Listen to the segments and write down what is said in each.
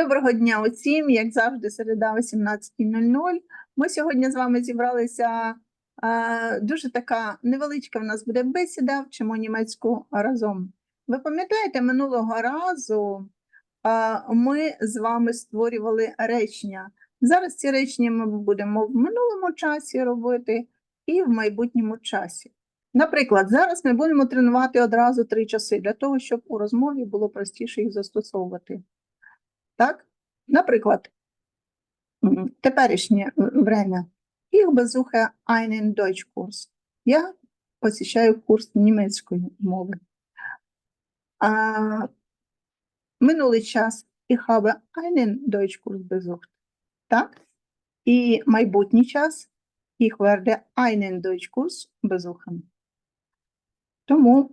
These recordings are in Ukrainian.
Доброго дня усім, як завжди, середа 18.00. Ми сьогодні з вами зібралися. е, Дуже така невеличка в нас буде бесіда, вчимо німецьку разом. Ви пам'ятаєте, минулого разу е, ми з вами створювали речення. Зараз ці речення ми будемо в минулому часі робити і в майбутньому часі. Наприклад, зараз ми будемо тренувати одразу три часи для того, щоб у розмові було простіше їх застосовувати. Так? Наприклад, теперішнє время. Ich besuche einen Deutschkurs. Я посещаю курс німецької мови. А, минулий час ich habe einen Deutschkurs besucht. Так? І майбутній час ich werde einen Deutschkurs besuchen. Тому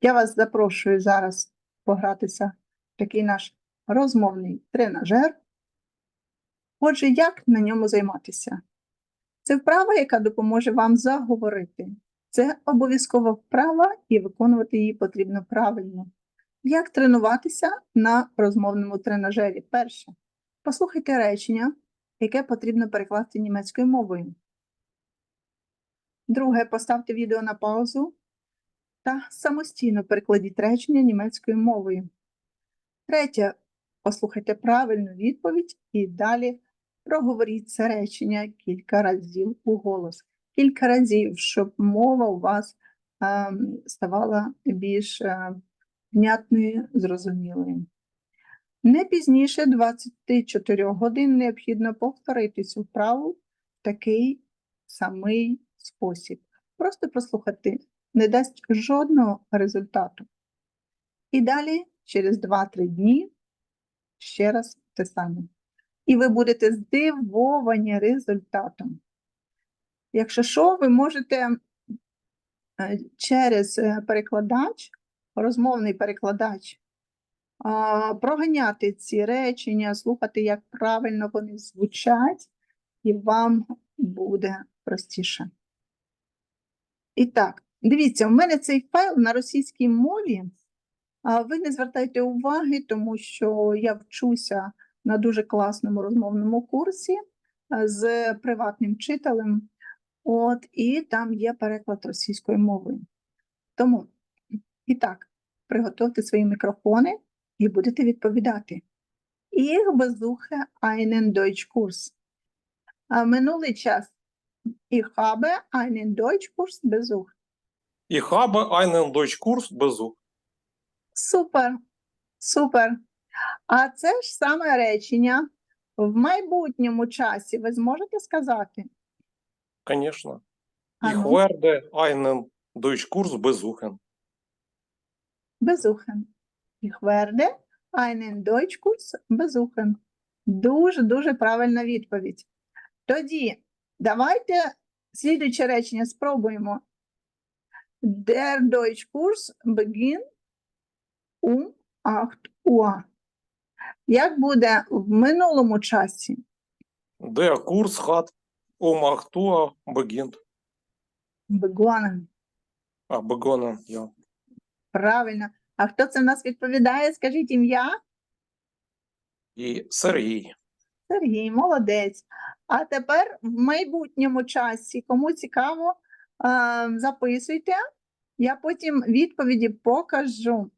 я вас запрошую зараз погратися в такий наш розмовний тренажер. Отже, як на ньому займатися? Це вправа, яка допоможе вам заговорити. Це обов'язкова вправа, і виконувати її потрібно правильно. Як тренуватися на розмовному тренажері? Перше. Послухайте речення, яке потрібно перекласти німецькою мовою. Друге, поставте відео на паузу та самостійно перекладіть речення німецькою мовою. Третє, послухайте правильну відповідь і далі проговоріть це речення кілька разів у голос. Кілька разів, щоб мова у вас ем, ставала більш е, внятною, зрозумілою. Не пізніше 24 годин необхідно повторити цю вправу в такий самий спосіб. Просто прослухати не дасть жодного результату. І далі, через 2-3 дні, ще раз те саме. І ви будете здивовані результатом. Якщо що, ви можете е, через е, перекладач, розмовний перекладач, проганяти ці речення, слухати, як правильно вони звучать, і вам буде простіше. І так, дивіться, у мене цей файл на російській мові. Ви не звертайте уваги, тому що я вчуся на дуже класному розмовному курсі з приватним вчителем. От, і там є переклад російською мовою. Тому, і так, приготуйте свої мікрофони і будете відповідати. Ich besuche einen Deutschkurs. Минулий час Ich habe einen Deutschkurs besucht. Ich habe einen Deutschkurs besucht. Супер, супер. А це ж саме речення в майбутньому часі ви зможете сказати? А Ich ну. werde einen Deutschkurs besuchen. Besuchen. Ich werde einen Deutschkurs besuchen. Дуже, дуже правильна відповідь. Тоді давайте слідуюче речення спробуємо. Der Deutschkurs beginnt um 8 Uhr. Як буде в минулому часі? Der Kurs hat um 8 Uhr beginnt. Begonnen. А, begonnen, ja. Правильно. А хто це в нас відповідає? Скажіть ім'я? І Сергій. Сергій, молодець. А тепер в майбутньому часі, кому цікаво, записуйте. Я потім відповіді покажу.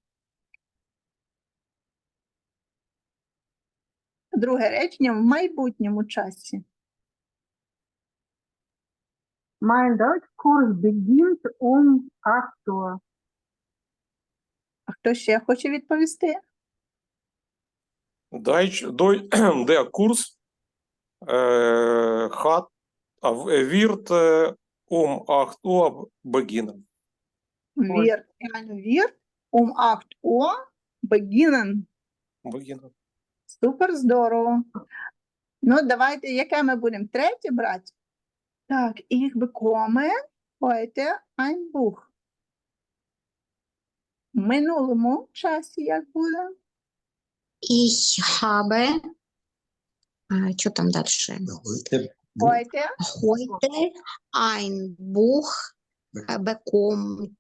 Друге речення в майбутньому часі. Mein Deutschkurs beginnt um 8 Uhr. А хто ще хоче відповісти? Deutsch, Deu- der Kurs äh, hat, äh, wird äh, um 8 Uhr beginnen. Вір, реально вір. Um 8 Uhr beginnen. beginnen. Супер здорово. Ну, давайте, яке ми будемо? Третє брати? Так, ich bekomme heute ein Buch. В минулому часі як буде? Ich habe, а, что там дальше? Heute Heute ein Buch bekommt.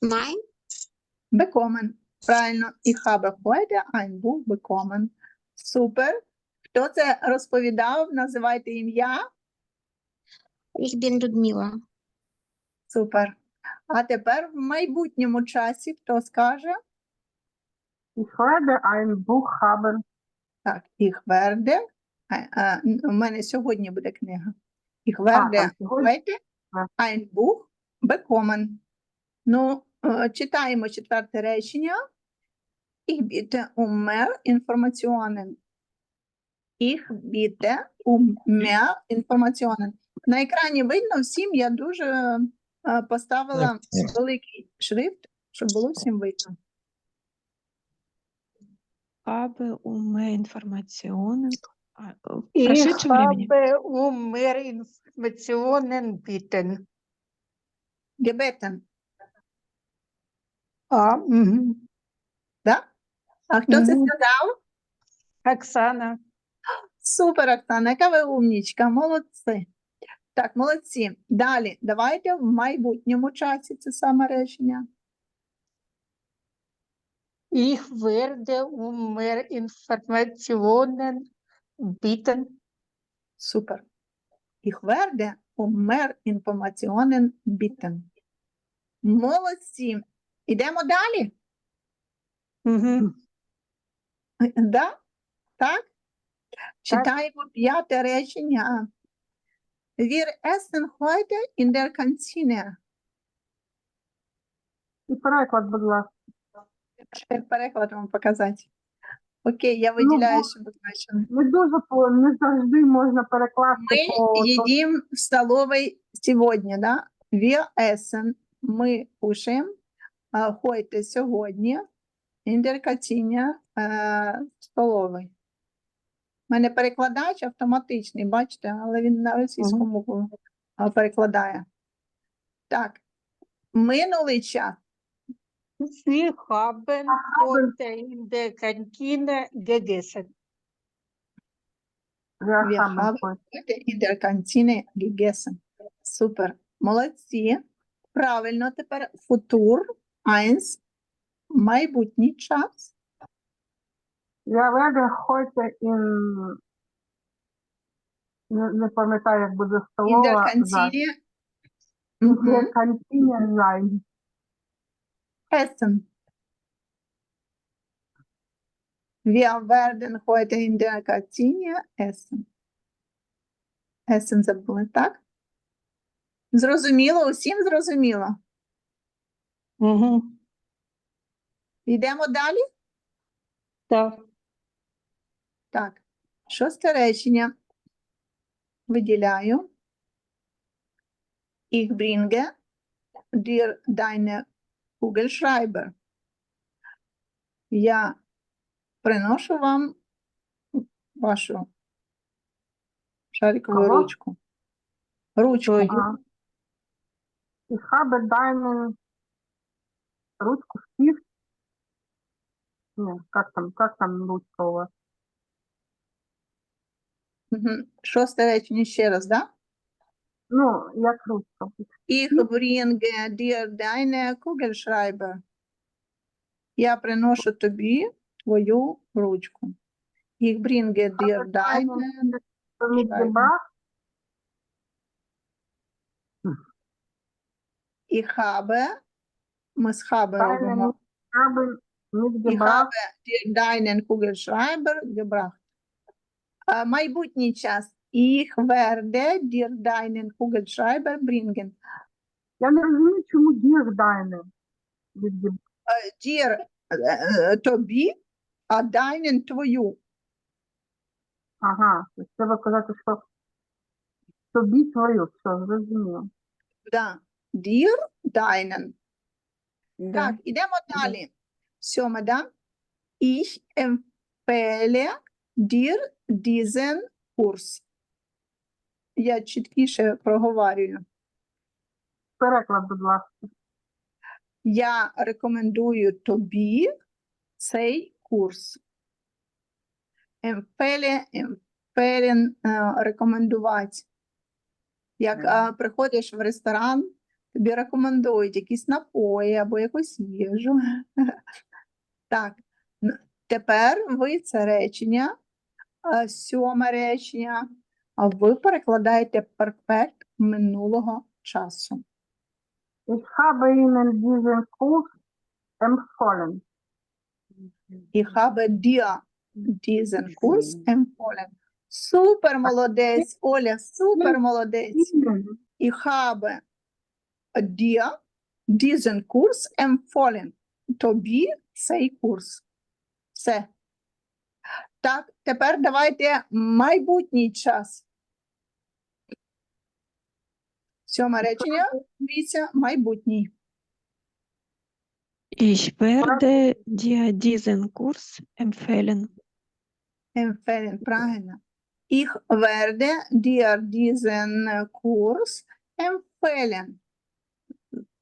Nein, bekommen. Правильно, ich habe heute ein Buch bekommen. Супер. Хто це розповідав? Називайте ім'я. Ich bin Людмила. Супер. А тепер в майбутньому часі хто скаже? Ich werde ein Buch haben. Так, ich werde. А, а, у мене сьогодні буде книга. Ich werde heute ein Buch bekommen. Ну, е, читаємо четверте речення. Ich bitte um mehr Informationen. Ich bitte um mehr Informationen. На екрані видно всім, я дуже е, поставила великий шрифт, щоб було всім видно. habe um mehr Informationen а, в Ich прошедшем времени. habe um mehr Informationen bitten. Gebeten. А, мгм. Да? А хто це сказав? Оксана. Супер, Оксана, яка ви умнічка, молодці. Так, молодці. Далі, давайте в майбутньому часі це саме речення. Ich werde um mehr Informationen bitten. Супер. Ich werde um mehr Informationen bitten. Молодці. Ідемо далі? Мгм. Да? Так? Читаємо п'яте речення. Wir essen heute in der Kantine. І переклад, будь ласка. Переклад вам показати. Окей, я виділяю, щоб ви бачили. Не дуже не завжди можна перекласти по то- в столовой сегодня, да? Wir essen. Ми кушаємо heute сьогодні in der е, в столовій. У мене перекладач автоматичний, бачите, але він на російську мову а, перекладає. Так. Минулий час. Sie haben heute in der Kantine gegessen. Wir Wir haben haben heute. heute in der Kantine gegessen. Супер. Молодці. Правильно, тепер футур, eins, майбутній час. Я werde heute in не, не пам'ятаю, як буде In столова. Kantine In mhm, essen. Wir werden heute in der Kantine essen. Essen забули, так? Зрозуміло? Усім зрозуміло? Мгм. Йдемо далі? Так. Так, шосте речення. Виділяю. Ich bringe dir deine Kugelschreiber. Я приношу вам вашу шарикову Кого? ручку. Ручку. Ой. А. Ich habe deinen ручку Stift. Не, как там, как там ручка у вас? Мгм. Шосте речення ще раз, да? Ну, як ручка. Ich bringe dir deine Kugelschreiber. Я приношу тобі твою ручку. Ich bringe dir deine Mitgebracht. Ich habe, ми з habe робимо. Ich habe deinen Kugelschreiber gebracht. А, майбутній час. Ich werde dir deinen Kugelschreiber bringen. Я не розумію, чому dir deine mitgebracht. Е, Dir е, е, тобі, а deinen твою. Ага, тобто треба казати, що тобі твою, все, зрозуміло. Да. Dir deinen. Так, ідемо далі. Да? Ich empfehle dir diesen Kurs. Я чіткіше проговорюю. Переклад, будь ласка. Я рекомендую тобі цей курс. Empfehle, empfehlen, е, рекомендувати. Як е, приходиш в ресторан, тобі рекомендують якісь напої або якусь їжу. Так, тепер ви це речення, сьоме речення, а ви перекладаєте перфект минулого часу. Ich habe Ihnen diesen Kurs empfohlen. Ich habe dir diesen Kurs empfohlen. Супер молодець, Оля, супер молодець. Ich habe dir diesen Kurs empfohlen. Тобі цей курс. Все. Так, тепер давайте майбутній час. Сьоме речення, дивіться, майбутній. Ich werde dir diesen Kurs empfehlen. Empfehlen, правильно. Ich werde dir diesen Kurs empfehlen.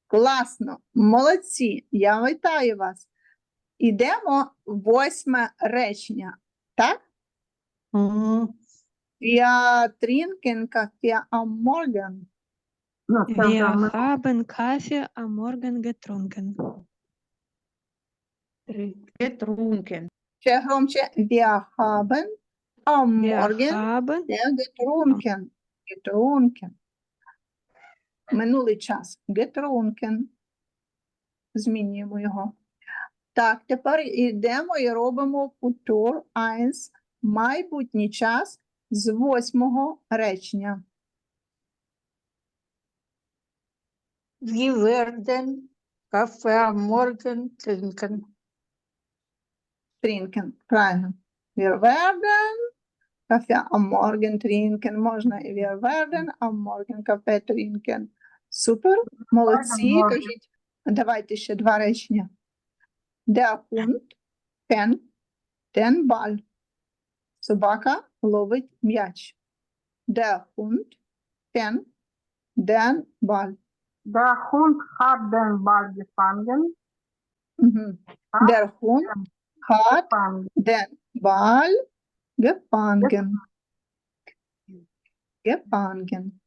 Класно, молодці, я вітаю вас. Ідемо в восьме речення, так? Мгм. Wir trinken Kaffee am Morgen. Ну, це вже Wir ми haben Kaffee am Morgen getrunken. Getrunken. Ще громче. Wir haben am Wir Morgen haben не getrunken. Getrunken. Минулий час. Getrunken. Змінюємо його. Так, тепер йдемо і робимо Futur 1, майбутній час з восьмого речення. Wir werden Kaffee am Morgen trinken. Trinken. Правильно. Wir werden Kaffee am Morgen trinken. Можна і wir werden am Morgen Kaffee trinken. Супер. Молодці. Кажіть, давайте ще два речення. Der Hund fängt den Ball. Собака ловить м'яч. Der Hund fängt den Ball. Der Hund hat den Ball gefangen. Mhm. Der Hund hat den Ball gefangen. Gefangen.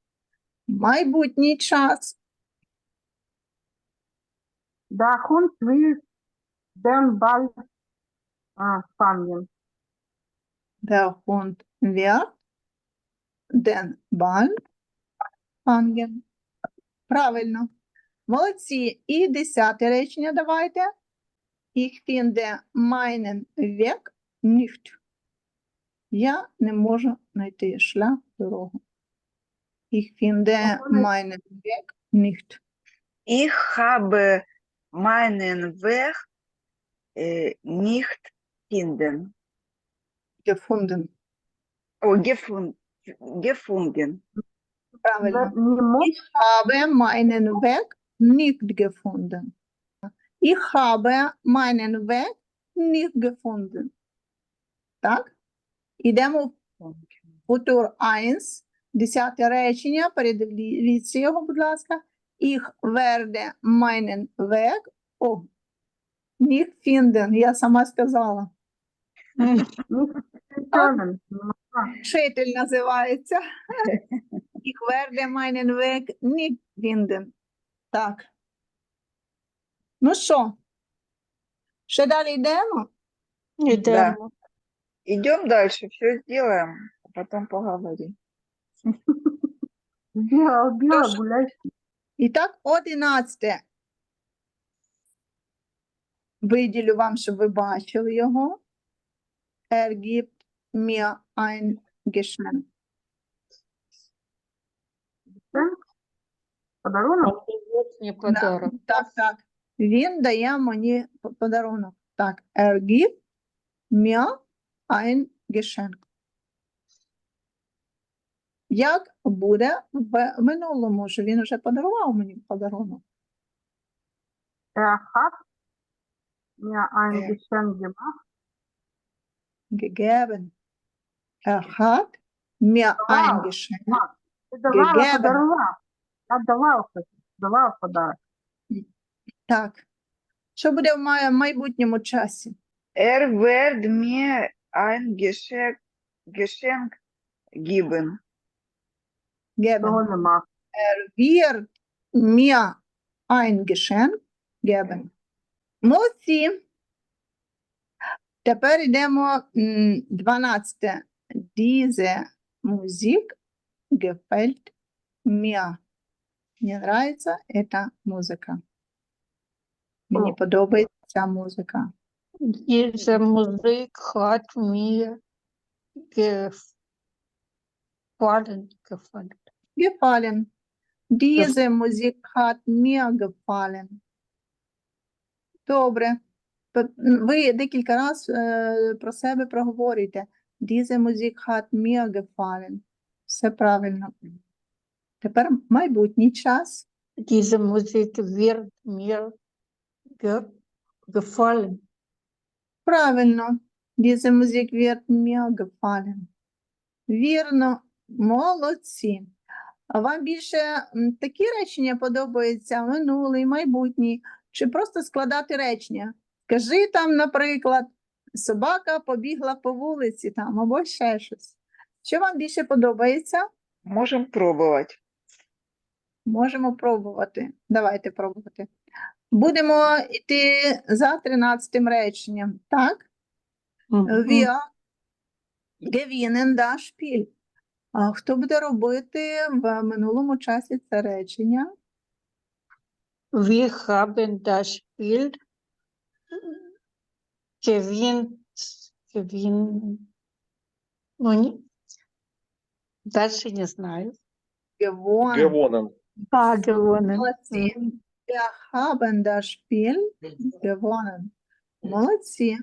Майбутній час. Der Hund will den Ball äh, fangen. Der Hund wird den Ball fangen. Правильно. Молодці. І десяте речення давайте. Ich finde meinen Weg nicht. Я не можу знайти шлях, дорогу. Ich finde Охолоне- meinen Weg nicht. Ich habe meinen Weg äh, nicht finden. Gefunden. Oh, gefun gefunden. Правильно. Der не muss Ich habe meinen Weg nicht gefunden. Ich habe meinen Weg nicht gefunden. Так? Ідемо в футур 1, Десяте речення, передивіться його, будь ласка. Ich werde meinen Weg oh, nicht finden. Я сама сказала. nicht називається. Ich werde meinen Weg nicht finden. Так. Ну що? Ще далі йдемо? Идем. Идем дальше, все сделаем, а потом поговорим. Дело, Тож- гуляй. І так, одинадцяте. Виділю вам, щоб ви бачили його. Er gibt mir ein Geschenk. Подарунок? Подарок. Так, так. Він дає мені п- подарунок. Так, er gibt mir ein Geschenk. Як буде в минулому, що він вже подарував мені подарунок? Er hat mir ein Äh. Geschenk gemacht. Gegeben. Er hat mir ein Geschenk. Gegeben. давав, давав подарок. Так. Що буде в майбутньому часі? Er wird mir ein Geschenk, Geschenk geben. Geben. Того нема. wird mir ein Geschenk geben. Молодці. Тепер йдемо м, 12. Diese Musik gefällt mir. Мені нравится эта музика. Мені подобається ця музика. Diese Musik hat mir gefallen. gefallen. Gefallen. Diese Musik hat mir gefallen. Добре. П- Ви декілька разів е, про себе проговорюйте. Diese Musik hat mir gefallen. Все правильно. Тепер майбутній час. Diese Musik wird mir ge gefallen. Правильно. Diese Musik wird mir gefallen. Вірно. Молодці. Вам більше такі речення подобаються, минулий, майбутній, чи просто складати речення? Скажи там, наприклад, собака побігла по вулиці там, або ще щось. Що вам більше подобається? Можем пробовать. Можемо пробувати. Давайте пробувати. Будемо йти за 13 реченням. Так? Wir gewinnen das Spiel. А хто буде робити в минулому часі це речення? Wir haben das Spiel gewinnt, gewinnt, ну, не, дальше не знаю. Gewonnen. Gewonnen. А, gewonnen. Молодці. Wir haben das Spiel gewonnen. Молодці.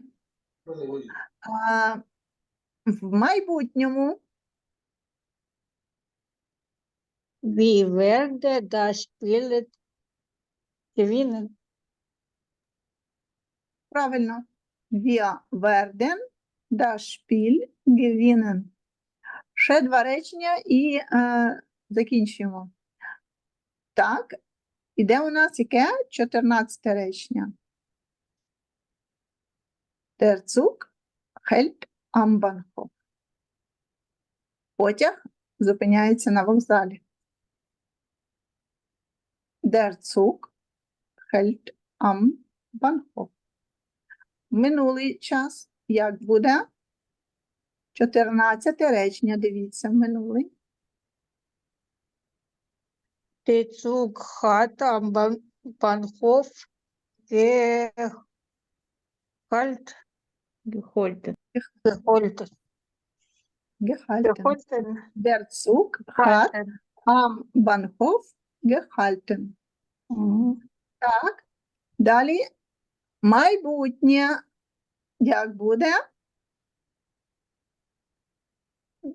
А, в майбутньому Wir werden das Spiel gewinnen. правильно. Wir werden das Spiel gewinnen. Ще два речення і е, закінчуємо. Так, іде у нас яке? 14 речення. Der Zug hält am Bahnhof. Потяг зупиняється на вокзалі. Der Zug hält am Bahnhof. Минулий час як буде? 14 речення, дивіться, минулий. Der Zug hat am Bahn- Bahnhof geholt. Geholten. Geholt. Gehalten. Geholten. Der Zug hat am Bahnhof gehalten. Так. Далі майбутнє. Як буде?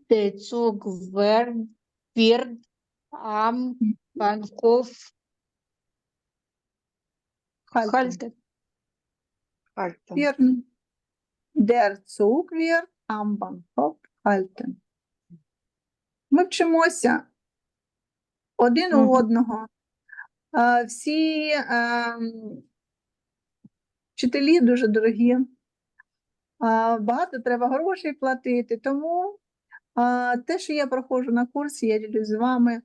Der Zug wird, wird am Bahnhof Halten. gehalten. Альтон. Вірно. Der Zug wird am Bahnhof halten. Ми вчимося один у одного. Всі вчителі дуже дорогі. Багато треба грошей платити. Тому те, що я проходжу на курсі, я ділюсь з вами,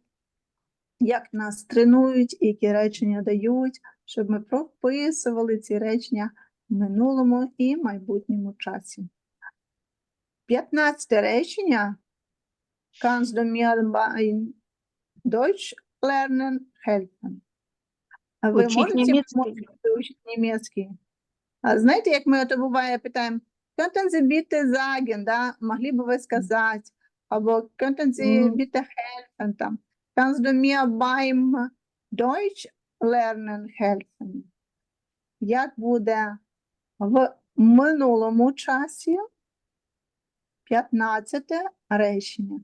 як нас тренують, які речення дають, щоб ми прописували ці речення в минулому і майбутньому часі. 15 речення. Kannst du mir beim Deutsch lernen helfen? А ви Учить можете німецький. учити німецький? А знаєте, як ми це буває, питаємо, könnten Sie bitte sagen, да? могли б ви сказати, або könnten Sie Мгм. bitte helfen, там, kannst du mir beim Deutsch lernen helfen? Як буде в минулому часі 15 речення.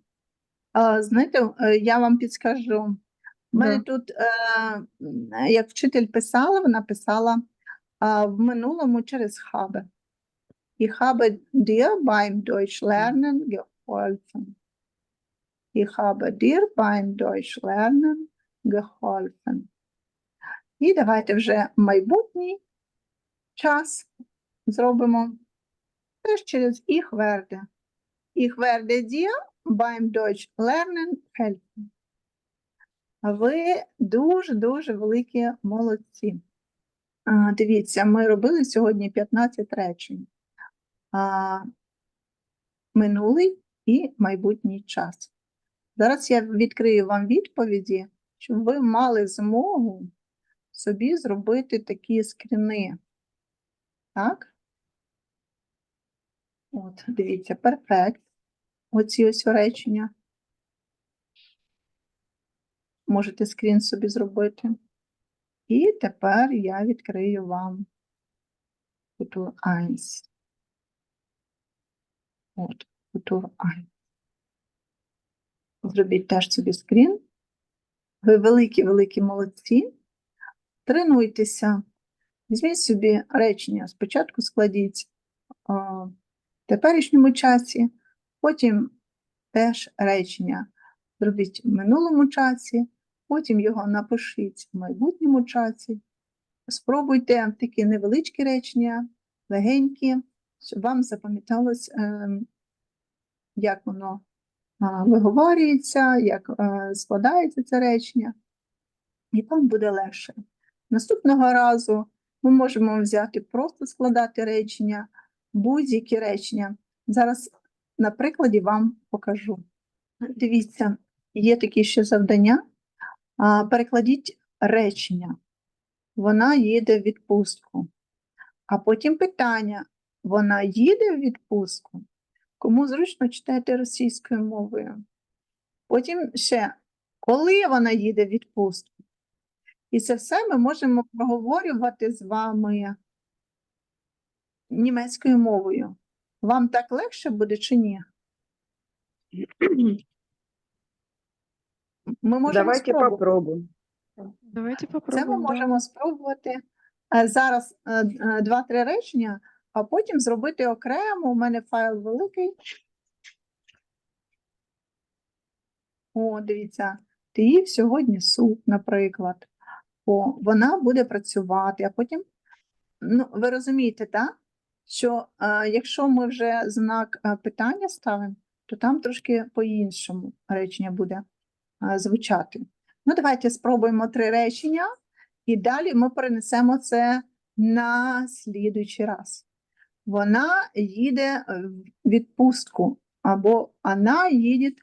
А, знаєте, е, я вам підскажу. У мене Да. тут, е, як вчитель писала, вона писала а, в минулому через habe. Ich habe dir beim Deutsch lernen geholfen. Ich habe dir beim Deutsch lernen geholfen. І давайте вже майбутній час зробимо теж через ich werde. Ich werde dir beim Deutsch lernen helfen. Ви дуже-дуже великі молодці. Дивіться, ми робили сьогодні 15 речень. минулий і майбутній час. Зараз я відкрию вам відповіді, щоб ви мали змогу собі зробити такі скріни. Так? От, дивіться, перфект. Оці ось речення. Можете скрін собі зробити. І тепер я відкрию вам Futur 1. От, Futur 1. Зробіть теж собі скрін. Ви великі-великі молодці. Тренуйтеся. Візьміть собі речення. Спочатку складіть а, в теперішньому часі, потім теж речення зробіть в минулому часі, потім його напишіть в майбутньому часі. Спробуйте такі невеличкі речення, легенькі, щоб вам запам'яталось, ем, як воно а, виговорюється, як е, складається це речення, і вам буде легше. Наступного разу ми можемо взяти просто складати речення, будь-які речення. Зараз на прикладі вам покажу. Дивіться, є такі ще завдання. Перекладіть речення. Вона їде в відпустку. А потім питання: вона їде в відпустку? Кому зручно читати російською мовою? Потім ще, коли вона їде в відпустку? І це все ми можемо проговорювати з вами німецькою мовою. Вам так легше буде чи ні? Ми можемо Давайте спробувати. попробуем. Давайте Це ми да. можемо спробувати е, зараз е, е, два-три речення, а потім зробити окремо. У мене файл великий. О, дивіться, ти їв сьогодні суп, наприклад. О, вона буде працювати, а потім, ну, ви розумієте, так? Що е, якщо ми вже знак е, питання ставимо, то там трошки по-іншому речення буде звучати. Ну, давайте спробуємо три речення, і далі ми перенесемо це на слідуючий раз. Вона їде в відпустку, або вона їде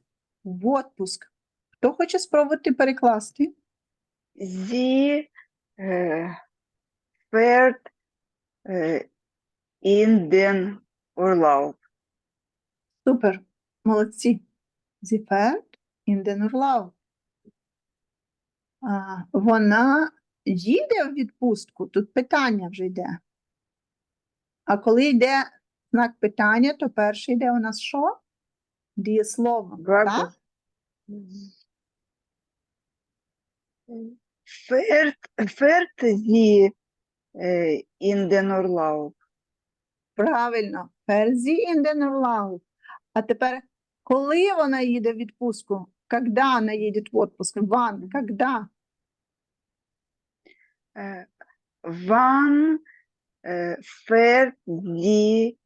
в отпуск. Хто хоче спробувати перекласти? Fährt äh, in Urlaub. Супер, молодці. Sie fährt in den Urlaub. Вона їде в відпустку, тут питання вже йде. А коли йде знак питання, то перший йде у нас що? Дієслово. Так? Den Urlaub. Правильно, Ферзі Urlaub. А тепер, коли вона їде в відпустку? Когда вона їде в відпуск? Ван, когда? Wann äh, fährt sie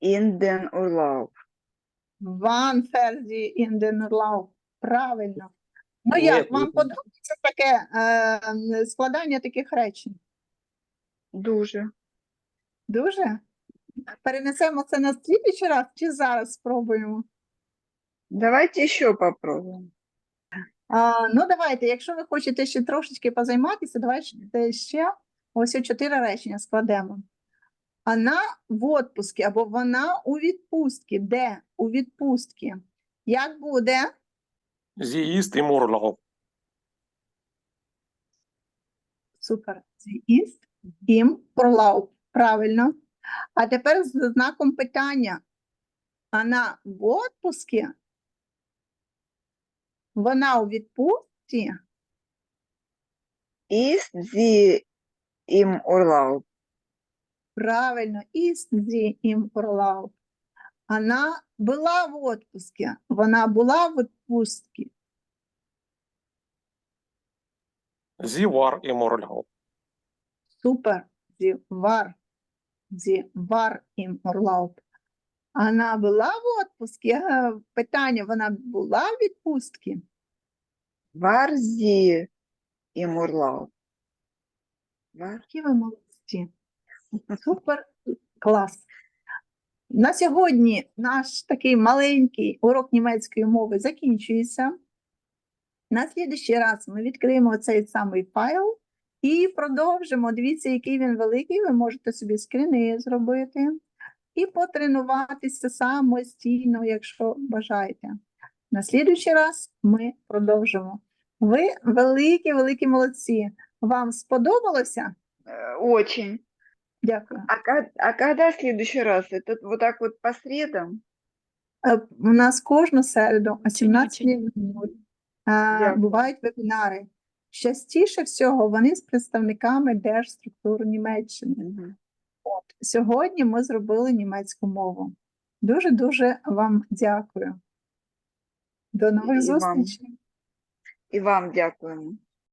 in den Urlaub? Ван Ферзі in den Urlaub. Правильно. Ну як, вам подобається таке е, складання таких речень? Дуже. Дуже? Перенесемо це на слідуючий раз чи зараз спробуємо? Давайте еще попробуем. А, ну, давайте, якщо ви хочете ще трошечки позайматися, давайте ще ось чотири речення складемо. Вона в отпуску або вона у відпустці. Де? У відпустці. Як буде? Sie ist im Супер. Sie ist im Правильно. А тепер з знаком питання. Вона в отпуску? Вона у відпустці? Ist sie im Urlaub? Правильно, ist sie im Urlaub. Вона була в отпуске. Вона була в відпустці. Sie war im Urlaub. Супер. Sie war. Sie war im Urlaub. Вона була в отпуску. Е, Питання, вона була в відпустці? Sie im Urlaub? Які ви молодці. Супер клас. На сьогодні наш такий маленький урок німецької мови закінчується. На слідуючий раз ми відкриємо цей самий файл і продовжимо. Дивіться, який він великий. Ви можете собі скріни зробити і потренуватися самостійно, якщо бажаєте. На слідуючий раз ми продовжимо. Ви великі, великі молодці. Вам сподобалося? Э, Очень. Дякую. А, а когда следующий раз? Это вот так вот по средам? Е, У нас кожну середу о Щонячень. 17.00 е, бувають вебінари. Частіше всього вони з представниками Держструктур Німеччини. Мгм. От, сьогодні ми зробили німецьку мову. Дуже-дуже вам дякую. До нових І вам. зустрічей. И вам дякуємо.